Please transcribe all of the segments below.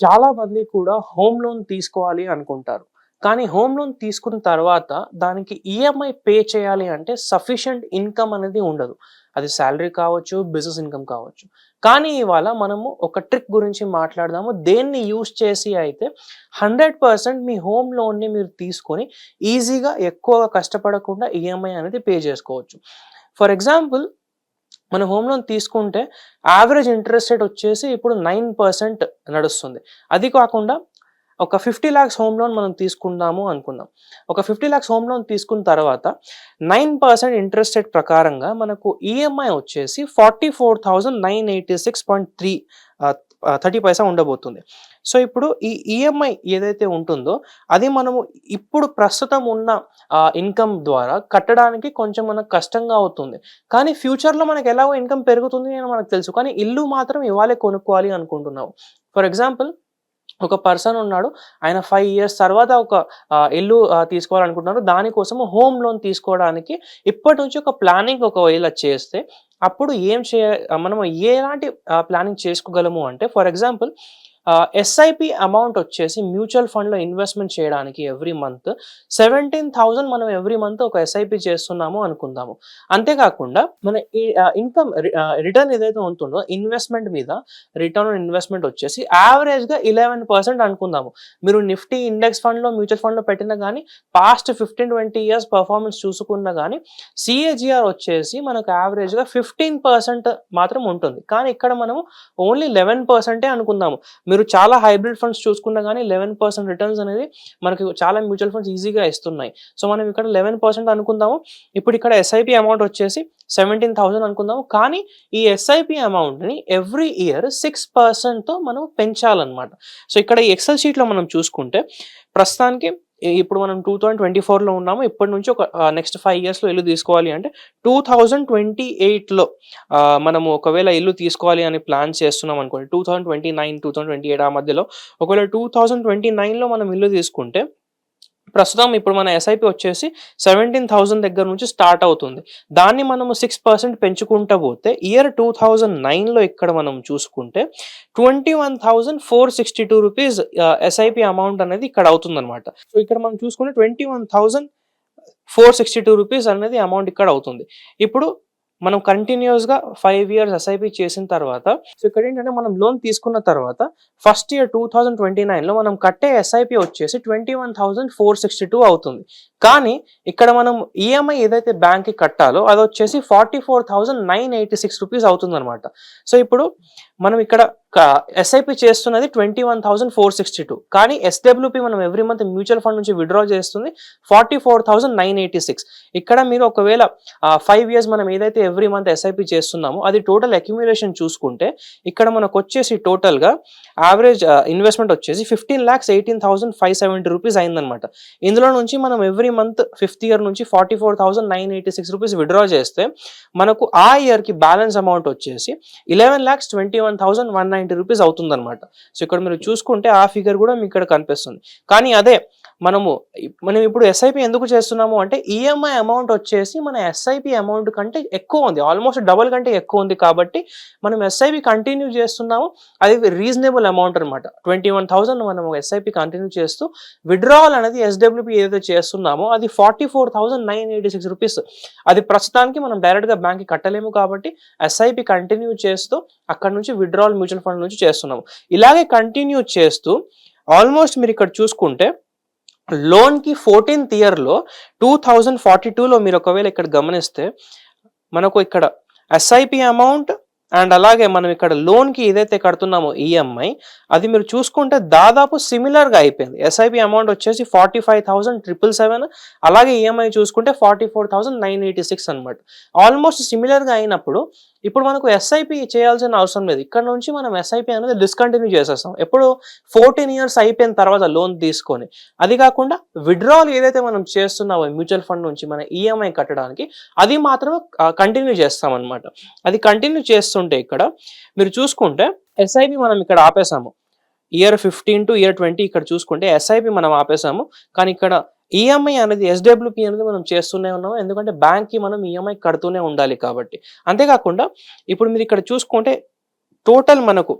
చాలా మంది కూడా హోమ్ లోన్ తీసుకోవాలి అనుకుంటారు. కానీ హోమ్ లోన్ తీసుకున్న తర్వాత దానికి ఈఎంఐ పే చేయాలి అంటే సఫిషియంట్ ఇన్కమ్ అనేది ఉండదు. అది శాలరీ కావచ్చు బిజినెస్ ఇన్కమ్ కావచ్చు. కానీ ఇవాళ మనము ఒక ట్రిక్ గురించి మాట్లాడదాము. దేన్ని యూస్ చేసి అయితే హండ్రెడ్ పర్సెంట్ మీ హోమ్ లోన్ని మీరు తీసుకొని ఈజీగా ఎక్కువగా కష్టపడకుండా ఈఎంఐ అనేది పే చేసుకోవచ్చు. ఫర్ ఎగ్జాంపుల్ మన హోమ్ లోన్ తీసుకుంటే యావరేజ్ ఇంట్రెస్ట్ రేట్ వచ్చేసి ఇప్పుడు నైన్ పర్సెంట్ నడుస్తుంది. అది కాకుండా ఒక ఫిఫ్టీ ల్యాక్స్ హోమ్ లోన్ మనం తీసుకుందాము అనుకుందాం. ఒక ఫిఫ్టీ ల్యాక్స్ హోమ్ లోన్ తీసుకున్న తర్వాత నైన్ పర్సెంట్ ఇంట్రెస్ట్ రేట్ ప్రకారంగా మనకు ఈఎంఐ వచ్చేసి forty four thousand nine eighty six point three thirty పైసా ఉండబోతుంది. సో ఇప్పుడు ఈ ఈఎంఐ ఏదైతే ఉంటుందో అది మనము ఇప్పుడు ప్రస్తుతం ఉన్న ఇన్కమ్ ద్వారా కట్టడానికి కొంచెం మనకు కష్టంగా అవుతుంది. కానీ ఫ్యూచర్లో మనకు ఎలాగో ఇన్కమ్ పెరుగుతుంది అని మనకు తెలుసు. కానీ ఇల్లు మాత్రం ఇవాళే కొనుక్కోవాలి అనుకుంటున్నావు ఫర్ ఎగ్జాంపుల్ ఒక పర్సన్ ఉన్నాడు ఆయన ఫైవ్ ఇయర్స్ తర్వాత ఒక ఇల్లు తీసుకోవాలనుకుంటున్నారు. దానికోసం హోమ్ లోన్ తీసుకోవడానికి ఇప్పటి నుంచి ఒక ప్లానింగ్ ఒకవేళ చేస్తే అప్పుడు ఏం చేయ మనం ఎలాంటి ప్లానింగ్ చేసుకోగలము అంటే ఫర్ ఎగ్జాంపుల్ ఎస్ఐపి అమౌంట్ వచ్చేసి మ్యూచువల్ ఫండ్లో ఇన్వెస్ట్మెంట్ చేయడానికి ఎవ్రీ మంత్ సెవెంటీన్ థౌజండ్ మనం ఎవ్రీ మంత్ ఒక ఎస్ఐపి చేస్తున్నాము అనుకుందాము. అంతేకాకుండా మన ఇన్కమ్ రిటర్న్ ఏదైతే ఉంటుందో ఇన్వెస్ట్మెంట్ మీద రిటర్న్ ఇన్వెస్ట్మెంట్ వచ్చేసి యావరేజ్గా ఇలెవెన్ పర్సెంట్ అనుకుందాము. మీరు నిఫ్టీ ఇండెక్స్ ఫండ్లో మ్యూచువల్ ఫండ్లో పెట్టినా కానీ past fifteen twenty years performance చూసుకున్నా కానీ సిఏజిఆర్ వచ్చేసి మనకు యావరేజ్గా ఫిఫ్టీన్ పర్సెంట్ మాత్రం ఉంటుంది. కానీ ఇక్కడ మనము ఓన్లీ లెవెన్ పర్సెంటే అనుకుందాము. మీరు చాలా హైబ్రిడ్ ఫండ్స్ చూసుకున్నా కానీ లెవెన్ పర్సెంట్ రిటర్న్స్ అనేది మనకి చాలా మ్యూచువల్ ఫండ్స్ ఈజీగా ఇస్తున్నాయి. సో మనం ఇక్కడ లెవెన్ పర్సెంట్ అనుకుందాము. ఇప్పుడు ఇక్కడ ఎస్ఐపి అమౌంట్ వచ్చేసి సెవెంటీన్ థౌసండ్ అనుకుందాము. కానీ ఈ ఎస్ఐపి అమౌంట్ని ఎవ్రీ ఇయర్ సిక్స్ పర్సెంట్తో మనం పెంచాలన్నమాట. సో ఇక్కడ ఈ ఎక్సెల్ షీట్లో మనం చూసుకుంటే ప్రస్తుతానికి ఇప్పుడు మనం టూ థౌజండ్ ట్వంటీ ఫోర్లో ఉన్నాము. ఇప్పటి నుంచి ఒక నెక్స్ట్ ఫైవ్ ఇయర్స్లో ఇల్లు తీసుకోవాలి అంటే టూ థౌజండ్ ట్వంటీ ఎయిట్లో మనము ఒకవేళ ఇల్లు తీసుకోవాలి అని ప్లాన్ చేస్తున్నాం అనుకోండి two thousand twenty nine two thousand twenty eight ఆ మధ్యలో ఒకవేళ టూ థౌజండ్ ట్వంటీ నైన్లో మనం ఇల్లు తీసుకుంటే ప్రస్తుతం ఇప్పుడు మన ఎస్ఐపి వచ్చేసి సెవెంటీన్ థౌసండ్ దగ్గర నుంచి స్టార్ట్ అవుతుంది. దాన్ని మనము సిక్స్ పర్సెంట్ పెంచుకుంటూ పోతే ఇయర్ టూ థౌజండ్ నైన్లో ఇక్కడ మనం చూసుకుంటే twenty one thousand four sixty two rupees SIP amount అనేది ఇక్కడ అవుతుందన్నమాట. సో ఇక్కడ మనం చూసుకుంటే twenty one thousand four sixty two rupees అనేది అమౌంట్ ఇక్కడ అవుతుంది. ఇప్పుడు మనం కంటిన్యూస్గా ఫైవ్ ఇయర్స్ ఎస్ఐపి చేసిన తర్వాత సో ఇక్కడ ఏంటంటే మనం లోన్ తీసుకున్న తర్వాత first year two thousand twenty నైన్లో మనం కట్టే ఎస్ఐపి వచ్చేసి twenty one thousand four sixty two అవుతుంది. కానీ ఇక్కడ మనం ఈఎంఐ ఏదైతే బ్యాంక్కి కట్టాలో అది వచ్చేసి forty four thousand nine eighty six rupees అవుతుంది అనమాట సో ఇప్పుడు మనం ఇక్కడ ఎస్ఐపి చేస్తున్నది twenty one thousand four sixty two కానీ ఎస్డబ్ల్యూపి మనం ఎవ్రీ మంత్ మ్యూచువల్ ఫండ్ నుంచి విడ్రా చేస్తుంది forty four thousand nine eighty six ఇక్కడ మీరు ఒకవేళ ఫైవ్ ఇయర్స్ మనం ఏదైతే ఎవ్రీ మంత్ ఎస్ఐపి చేస్తున్నామో అది టోటల్ అక్యుములేషన్ చూసుకుంటే ఇక్కడ మనకు వచ్చేసి టోటల్గా యావరేజ్ ఇన్వెస్ట్మెంట్ వచ్చేసి fifteen lakhs eighteen thousand five seventy rupees అయిందనమాట ఇందులో నుంచి మనం ఎవ్రీ మంత్ ఫిఫ్త్ ఇయర్ నుంచి forty four thousand nine eighty six rupees withdraw చేస్తే మనకు ఆ ఇయర్కి బ్యాలెన్స్ అమౌంట్ వచ్చేసి eleven lakhs twenty one thousand one ninety rupees అవుతుందన్నమాట. సో ఇక్కడ మీరు చూసుకుంటే ఆ ఫిగర్ కూడా మీకు ఇక్కడ కనిపిస్తుంది. కానీ అదే మనము మనం ఇప్పుడు ఎస్ఐపి ఎందుకు చేస్తున్నాము అంటే ఈఎంఐ అమౌంట్ వచ్చేసి మన ఎస్ఐపి అమౌంట్ కంటే ఎక్కువ ఉంది. ఆల్మోస్ట్ డబల్ కంటే ఎక్కువ ఉంది కాబట్టి మనం ఎస్ఐపి కంటిన్యూ చేస్తున్నాము. అది రీజనబుల్ అమౌంట్ అనమాట ట్వంటీ వన్ థౌసండ్ మనం ఎస్ఐపి కంటిన్యూ చేస్తూ విడ్రావల్ అనేది ఎస్డబ్ల్యూపి ఏదైతే చేస్తున్నామో అది forty four thousand nine eighty six rupees అది ప్రస్తుతానికి మనం డైరెక్ట్గా బ్యాంక్కి కట్టలేము కాబట్టి ఎస్ఐపి కంటిన్యూ చేస్తూ అక్కడ నుంచి విడ్రావల్ మ్యూచువల్ ఫండ్ నుంచి చేస్తున్నాము. ఇలాగే కంటిన్యూ చేస్తూ ఆల్మోస్ట్ మీరు ఇక్కడ చూసుకుంటే లోన్కి ఫోర్టీన్త్ ఇయర్లో టూ థౌజండ్ ఫార్టీ టూలో మీరు ఒకవేళ ఇక్కడ గమనిస్తే మనకు ఇక్కడ ఎస్ఐపి అమౌంట్ అండ్ అలాగే మనం ఇక్కడ లోన్కి ఏదైతే కడుతున్నామో ఈఎంఐ అది మీరు చూసుకుంటే దాదాపు సిమిలర్గా అయిపోయింది. ఎస్ఐపి అమౌంట్ వచ్చేసి forty five thousand triple seven అలాగే ఈఎంఐ చూసుకుంటే forty four thousand nine eighty six అనమాట ఆల్మోస్ట్ సిమిలర్గా అయినప్పుడు ఇప్పుడు మనకు ఎస్ఐపి చేయాల్సిన అవసరం లేదు. ఇక్కడ నుంచి మనం ఎస్ఐపి అనేది డిస్కంటిన్యూ చేసేస్తాం. ఎప్పుడు ఫోర్టీన్ ఇయర్స్ అయిపోయిన తర్వాత లోన్ తీసుకొని అది కాకుండా విడ్రాల్ ఏదైతే మనం చేస్తున్నామో మ్యూచువల్ ఫండ్ నుంచి మన ఈఎంఐ కట్టడానికి అది మాత్రమే కంటిన్యూ చేస్తాం అనమాట అది కంటిన్యూ చేస్తుంటే ఇక్కడ మీరు చూసుకుంటే ఎస్ఐపి మనం ఇక్కడ ఆపేసాము. Year fifteen to year twenty ఇక్కడ చూసుకుంటే ఎస్ఐపి మనం ఆపేసాము. కానీ ఇక్కడ ఈఎంఐ అనేది ఎస్డబ్ల్యూపి అనేది మనం చేస్తూనే ఉన్నాం. ఎందుకంటే బ్యాంక్కి మనం ఈఎంఐ కడుతూనే ఉండాలి కాబట్టి. అంతేకాకుండా ఇప్పుడు మీరు ఇక్కడ చూసుకుంటే టోటల్ మనకు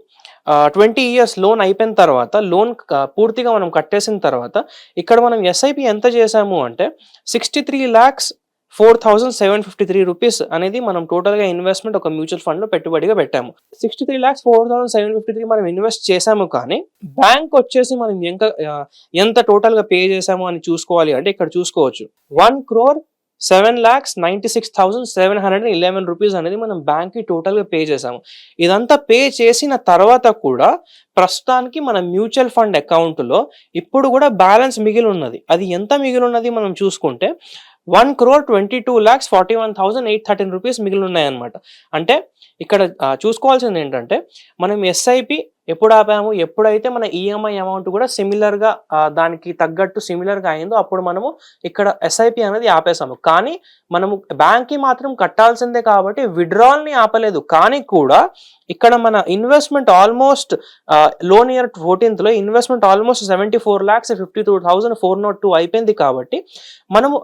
ట్వంటీ ఇయర్స్ లోన్ అయిపోయిన తర్వాత లోన్ పూర్తిగా మనం కట్టేసిన తర్వాత ఇక్కడ మనం ఎస్ఐపి ఎంత చేసాము అంటే sixty three lakhs four thousand seven fifty three rupees అనేది మనం టోటల్గా ఇన్వెస్ట్మెంట్ ఒక మ్యూచువల్ ఫండ్లో పెట్టుబడిగా పెట్టాము. Sixty three lakhs four thousand seven fifty three మనం ఇన్వెస్ట్ చేసాము కానీ బ్యాంక్ వచ్చేసి మనం ఎంత ఎంత టోటల్గా పే చేసాము అని చూసుకోవాలి అంటే ఇక్కడ చూసుకోవచ్చు. One crore seven lakhs ninety six thousand seven hundred eleven rupees అనేది మనం బ్యాంక్కి టోటల్గా పే చేసాము ఇదంతా పే చేసిన తర్వాత కూడా ప్రస్తుతానికి మన మ్యూచువల్ ఫండ్ అకౌంట్లో ఇప్పుడు కూడా బ్యాలెన్స్ మిగిలి ఉన్నది. అది ఎంత మిగిలి ఉన్నది మనం చూసుకుంటే one crore twenty two lakhs forty one thousand eight thirteen rupees మిగిలి ఉన్నాయన్నమాట. అంటే ఇక్కడ చూసుకోవాల్సింది ఏంటంటే మనం ఎస్ఐపి ఎప్పుడు ఆపాము? ఎప్పుడైతే మన ఈఎంఐ అమౌంట్ కూడా సిమిలర్గా దానికి తగ్గట్టు సిమిలర్గా అయిందో అప్పుడు మనము ఇక్కడ ఎస్ఐపి అనేది ఆపేసాము. కానీ మనము బ్యాంక్కి మాత్రం కట్టాల్సిందే కాబట్టి విడ్రాల్ని ఆపలేదు. కానీ కూడా ఇక్కడ మన investment almost loan year ఫోర్టీన్త్లో investment almost seventy four lakhs fifty two thousand four naught two అయిపోయింది కాబట్టి మనము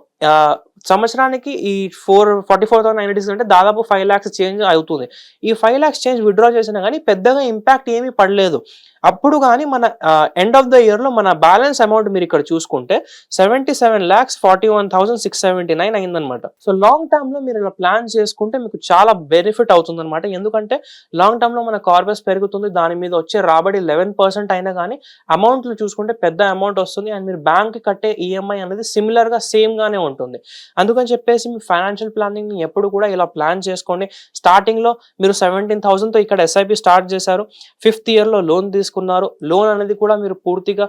సంవత్సరానికి ఈ four forty four thousand nine అంటే దాదాపు ఫైవ్ ల్యాక్స్ చేంజ్ అవుతుంది. ఈ ఫైవ్ ల్యాక్స్ చేంజ్ విత్డ్రా చేసినా కానీ పెద్దగా ఇంపాక్ట్ ఏమీ పడలేదు. అప్పుడు కానీ మన ఎండ్ ఆఫ్ ద ఇయర్లో మన బ్యాలెన్స్ అమౌంట్ మీరు ఇక్కడ చూసుకుంటే seventy seven lakhs forty one thousand six seventy nine అయిందనమాట సో లాంగ్ టర్మ్లో మీరు ఇలా ప్లాన్ చేసుకుంటే మీకు చాలా బెనిఫిట్ అవుతుందన్నమాట. ఎందుకంటే లాంగ్ టర్మ్లో మన కార్బస్ పెరుగుతుంది దాని మీద వచ్చే రాబడి లెవెన్ పర్సెంట్ అయినా కానీ అమౌంట్లు చూసుకుంటే పెద్ద అమౌంట్ వస్తుంది అండ్ మీరు బ్యాంక్ కట్టే ఈఎంఐ అనేది సిమిలర్గా సేమ్గానే ఉంటుంది. అందుకని చెప్పేసి మీ ఫైనాన్షియల్ ప్లానింగ్ ఎప్పుడు కూడా ఇలా ప్లాన్ చేసుకోండి. స్టార్టింగ్లో మీరు సెవెంటీన్ థౌసండ్తో ఇక్కడ ఎస్ఐపి స్టార్ట్ చేశారు. ఫిఫ్త్ ఇయర్లో లోన్ తీసుకున్నారు. లోన్ అనేది కూడా మీరు పూర్తిగా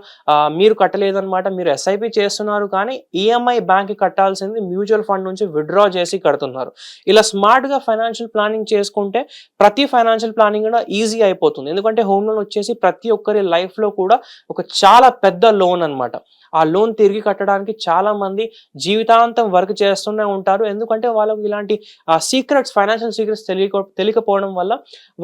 మీరు కట్టలేదన్నమాట మీరు ఎస్ఐపి చేస్తున్నారు కానీ ఈఎంఐ బ్యాంక్ కట్టాల్సింది మ్యూచువల్ ఫండ్ నుంచి విత్డ్రా చేసి కడుతున్నారు. ఇలా స్మార్ట్గా ఫైనాన్షియల్ ప్లానింగ్ చేసుకుంటే ప్రతి ఫైనాన్షియల్ ప్లానింగ్ కూడా ఈజీ అయిపోతుంది. ఎందుకంటే హోమ్ లోన్ వచ్చేసి ప్రతి ఒక్కరి లైఫ్లో కూడా ఒక చాలా పెద్ద లోన్ అన్నమాట. ఆ లోన్ తిరిగి కట్టడానికి చాలా మంది జీవితాంతం వర్క్ చేస్తూనే ఉంటారు. ఎందుకంటే వాళ్ళకు ఇలాంటి సీక్రెట్స్ ఫైనాన్షియల్ సీక్రెట్స్ తెలియక తెలియకపోవడం వల్ల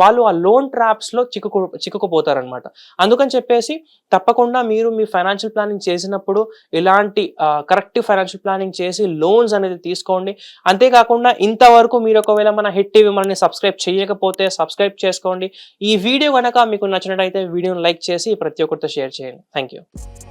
వాళ్ళు ఆ లోన్ ట్రాప్స్లో చిక్కుకు చిక్కుకుపోతారనమాట అందుకని చెప్పేసి తప్పకుండా మీరు మీ ఫైనాన్షియల్ ప్లానింగ్ చేసినప్పుడు ఇలాంటి కరెక్ట్ ఫైనాన్షియల్ ప్లానింగ్ చేసి లోన్స్ అనేది తీసుకోండి. అంతేకాకుండా ఇంతవరకు మీరు ఒకవేళ మన హిట్ టీవీ మనల్ని సబ్స్క్రైబ్ చేయకపోతే సబ్స్క్రైబ్ చేసుకోండి. ఈ వీడియో కనుక మీకు నచ్చినట్టయితే వీడియోని లైక్ చేసి ప్రతి ఒక్కరితో షేర్ చేయండి. Thank you